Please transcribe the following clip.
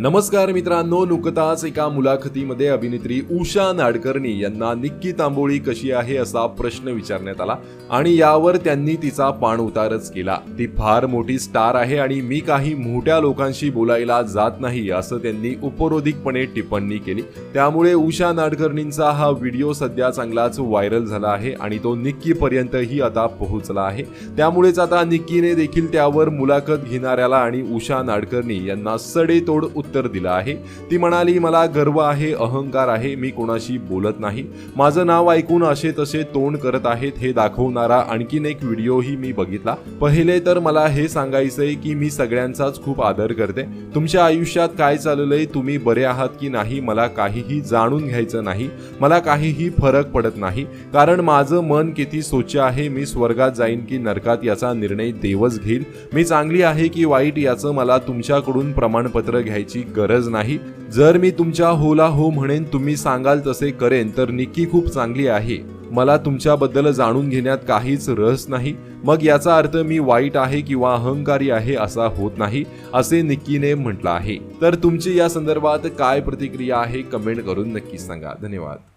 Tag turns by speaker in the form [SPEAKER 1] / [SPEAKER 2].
[SPEAKER 1] नमस्कार मित्रांनो नुकताच एका मुलाखतीमध्ये अभिनेत्री उषा नाडकर्णी यांना निक्की तांबोळी कशी आहे असा प्रश्न विचारण्यात आला आणि यावर त्यांनी तिचा पाण उतारच केला. ती फार मोठी स्टार आहे आणि मी काही मोठ्या लोकांशी बोलायला जात नाही असं त्यांनी उपरोधिकपणे टिप्पणी केली. त्यामुळे उषा नाडकर्णींचा हा व्हिडिओ सध्या चांगलाच व्हायरल झाला आहे आणि तो निक्की पर्यंतही आता पोहोचला आहे. त्यामुळेच आता निक्कीने देखील त्यावर मुलाखत घेणाऱ्याला आणि उषा नाडकर्णी यांना सडेतोड उत्तर दिलं आहे. ती म्हणाली मला गर्व आहे अहंकार आहे मी कोणाशी बोलत नाही. माझं नाव ऐकून असे तसे तोंड करत आहेत हे दाखवणारा आणखीन एक व्हिडिओही मी बघितला. पहिले तर मला हे सांगायचंय की मी सगळ्यांचाच खूप आदर करते. तुमच्या आयुष्यात काय चाललंय तुम्ही बरे आहात की नाही मला काहीही जाणून घ्यायचं नाही. मला काहीही फरक पडत नाही. कारण माझं मन किती स्वच्छ आहे मी स्वर्गात जाईन की नरकात याचा निर्णय देवच घेईल. मी चांगली आहे की वाईट याचं मला तुमच्याकडून प्रमाणपत्र घ्यायची गरज नाही. जर मी तुमच्या होला हो म्हणेन तुम्ही सांगाल तसे करेन तर निक्की खूप चांगली आहे. मला तुमच्याबद्दल जाणून घेण्यात काहीच रस नाही. मग याचा अर्थ मी वाईट आहे किंवा अहंकारी आहे असा होत नाही असे निक्कीने म्हटलं आहे. तर तुमची या संदर्भात काय प्रतिक्रिया आहे कमेंट करून नक्की सांगा. धन्यवाद.